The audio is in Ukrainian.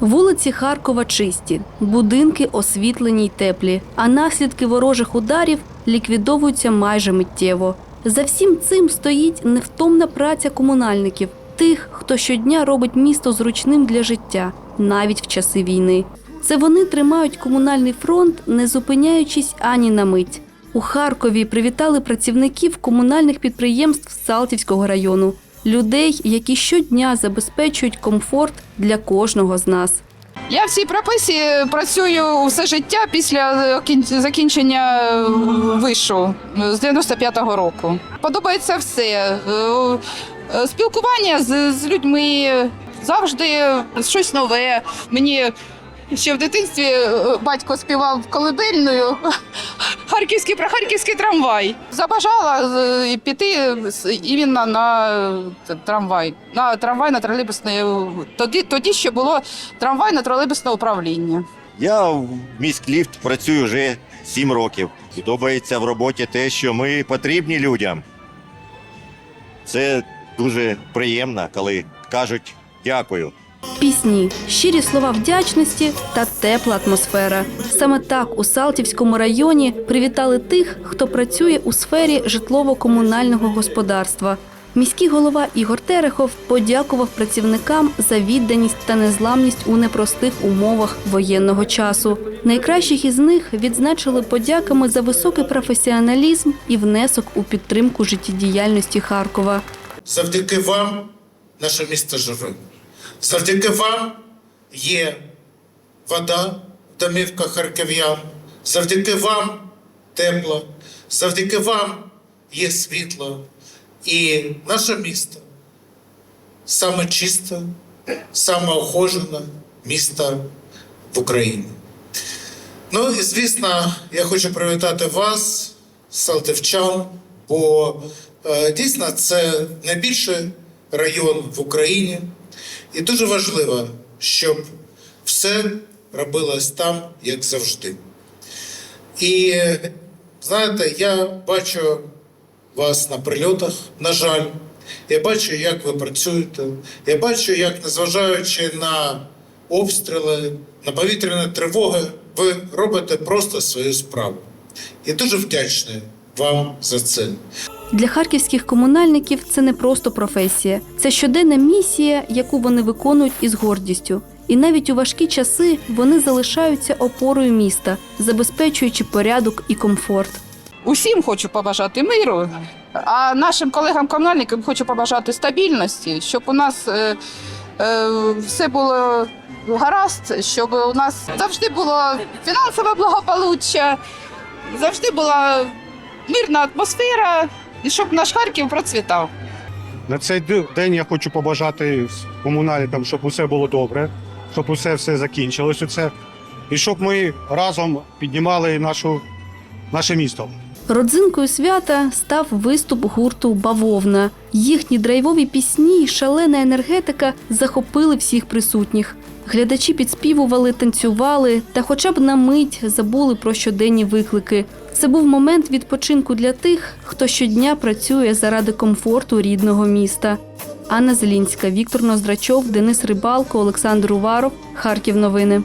Вулиці Харкова чисті, будинки освітлені й теплі, а наслідки ворожих ударів ліквідовуються майже миттєво. За всім цим стоїть невтомна праця комунальників, тих, хто щодня робить місто зручним для життя, навіть в часи війни. Це вони тримають комунальний фронт, не зупиняючись ані на мить. У Харкові привітали працівників комунальних підприємств Салтівського району, людей, які щодня забезпечують комфорт для кожного з нас. Я в цій професії працюю все життя після кін- закінчення е, вишу з 95-го року. Подобається все. Е, е, Спілкування з, з людьми завжди щось нове. Мені ще в дитинстві батько співав колибельною харківський про харківський трамвай. Забажала е, піти з- іменно на е, трамвай. На трамвай на тролейбусне. Тоді, тоді ще було трамвай на тролейбусне управління. Я в міськліфт працюю вже 7 років. Подобається в роботі те, що ми потрібні людям. Це дуже приємно, коли кажуть дякую. Пісні, щирі слова вдячності та тепла атмосфера. Саме так у Салтівському районі привітали тих, хто працює у сфері житлово-комунального господарства. Міський голова Ігор Терехов подякував працівникам за відданість та незламність у непростих умовах воєнного часу. Найкращих із них відзначили подяками за високий професіоналізм і внесок у підтримку життєдіяльності Харкова. Завдяки вам наше місто живе. Завдяки вам є вода в домівках харків'ян. Завдяки вам тепло. Завдяки вам є світло. І наше місто саме чисте, саме охожене місто в Україні. Ну і звісно, я хочу привітати вас, салтівчан, бо е, дійсно це найбільший район в Україні. І дуже важливо, щоб все робилось там, як завжди. І знаєте, я бачу вас на прильотах, на жаль. Я бачу, як ви працюєте. Я бачу, як, незважаючи на обстріли, на повітряні тривоги, ви робите просто свою справу. Я дуже вдячний вам за це. Для харківських комунальників це не просто професія, це щоденна місія, яку вони виконують із гордістю. І навіть у важкі часи вони залишаються опорою міста, забезпечуючи порядок і комфорт. Усім хочу побажати миру, а нашим колегам-комунальникам хочу побажати стабільності, щоб у нас е, е, все було гаразд, щоб у нас завжди було фінансове благополуччя, завжди була мирна атмосфера, і щоб наш Харків процвітав. На цей день я хочу побажати комунальникам, щоб усе було добре, щоб усе все закінчилось. Оце, і щоб ми разом піднімали нашу, наше місто. Родзинкою свята став виступ гурту Бавовна. Їхні драйвові пісні й шалена енергетика захопили всіх присутніх. Глядачі підспівували, танцювали та, хоча б на мить, забули про щоденні виклики. Це був момент відпочинку для тих, хто щодня працює заради комфорту рідного міста. Анна Зелінська, Віктор Ноздрачов, Денис Рибалко, Олександр Уваров. Харків. Новини.